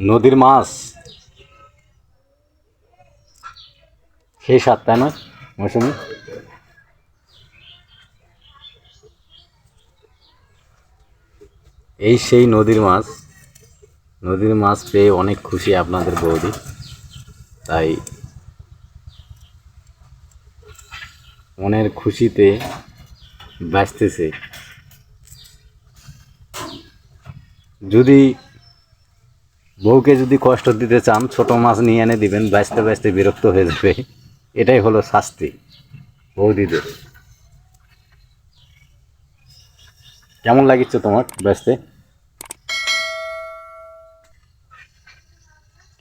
নদীর মাছ। সেই স্বাদ তাই না মৌসুমি। এই সেই নদীর মাছ। নদীর মাছ পেয়ে অনেক খুশি আপনাদের বৌদি। তাই মনের খুশিতে বাঁচতেছে। যদি বউকে যদি কষ্ট দিতে চান ছোট মাছ নিয়ে এনে দিবেন বাঁচতে বাঁচতে বিরক্ত হয়ে যাবে। এটাই হলো শাস্তি বৌদিদের। কেমন লাগিচ্ছে তোমার ব্যস্তে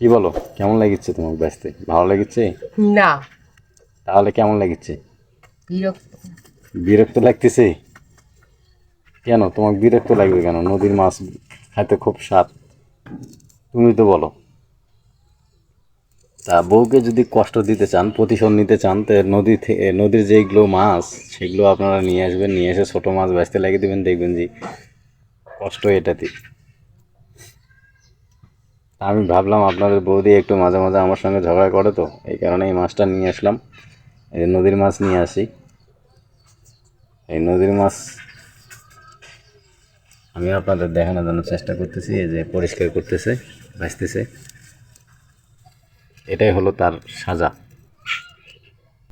কি বলো কেমন লাগিচ্ছে তোমার ব্যস্তে ভালো লাগিচ্ছে না। তাহলে কেমন লাগিচ্ছে বিরক্ত। বিরক্ত লাগতেছে? কেন? তোমার বিরক্ত লাগবে কেন? নদীর মাছ খাইতে খুব স্বাদ। তুমি তো বলো। তা বউকে যদি কষ্ট দিতে চান, প্রতিশোধ নিতে চান, তো নদী থেকে নদীর যেইগুলো মাছ, সেগুলো আপনারা নিয়ে আসবেন, নিয়ে এসে ছোটো মাছ বেচতে লাগিয়ে দেবেন, দেখবেন যে কষ্ট এটাতে। আমি ভাবলাম আপনাদের বৌদি একটু মাঝে মাঝে আমার সঙ্গে ঝগড়া করে তো, এই কারণে এই মাছটা নিয়ে আসলাম। এই নদীর মাছ নিয়ে আসি। এই নদীর মাছ আমি আপনাদের দেখানোর জন্য চেষ্টা করতেছি, এই যে পরিষ্কার করতেছে, ভাসতেছে। এটাই হলো তার সাজা।